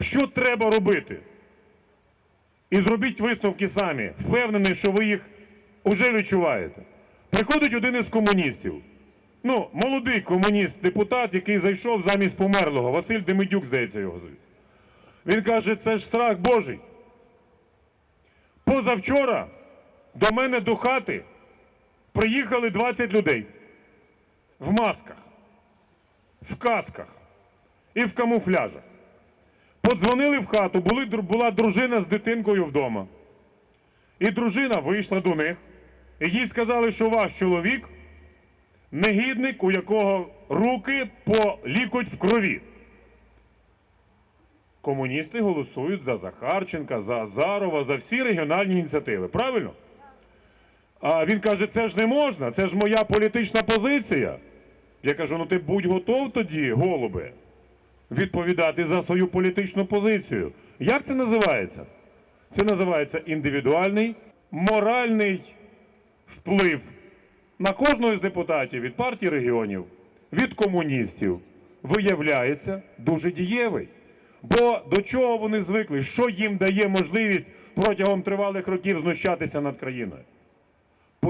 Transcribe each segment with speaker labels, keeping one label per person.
Speaker 1: Що треба робити? І зробіть висновки самі. Впевнений, що ви їх вже відчуваєте. Приходить один із комуністів. Ну, молодий комуніст-депутат, який зайшов замість померлого. Василь Демидюк, здається, його звідти. Він каже, це ж страх Божий. Позавчора до мене до хати приїхали 20 людей в масках, в касках і в камуфляжах. Подзвонили в хату, були, була дружина з дитинкою вдома. І дружина вийшла до них, і їй сказали, що ваш чоловік негідник, у якого руки по лікоть в крові. Комуністи голосують за Захарченка, за Азарова, за всі регіональні ініціативи. Правильно? А він каже: це ж не можна, це ж моя політична позиція. Я кажу: ну ти будь готов тоді, голубе, відповідати за свою політичну позицію. Як це називається? Це називається індивідуальний моральний вплив на кожного з депутатів від партії регіонів, від комуністів, виявляється дуже дієвий. Бо до чого вони звикли? Що їм дає можливість протягом тривалих років знущатися над країною?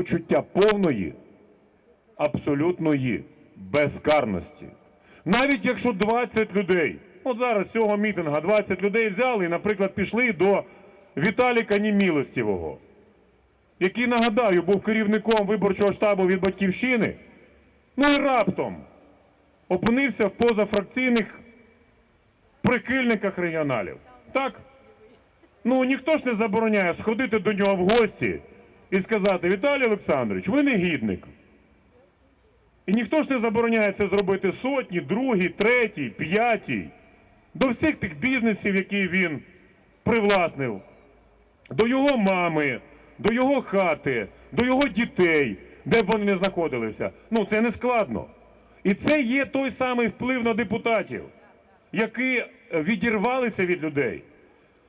Speaker 1: Почуття повної, абсолютної безкарності. Навіть якщо 20 людей, от зараз з цього мітинга 20 людей взяли і, наприклад, пішли до Віталіка Німілостівого, який, нагадаю, був керівником виборчого штабу від Батьківщини, ну і раптом опинився в позафракційних прихильниках регіоналів. Так? Ну ніхто ж не забороняє сходити до нього в гості і сказати: Віталій Олександрович, ви негідник. І ніхто ж не забороняє це зробити сотні, другій, третій, п'ятій, до всіх тих бізнесів, які він привласнив, до його мами, до його хати, до його дітей, де б вони не знаходилися. Ну, це не складно. І це є той самий вплив на депутатів, які відірвалися від людей,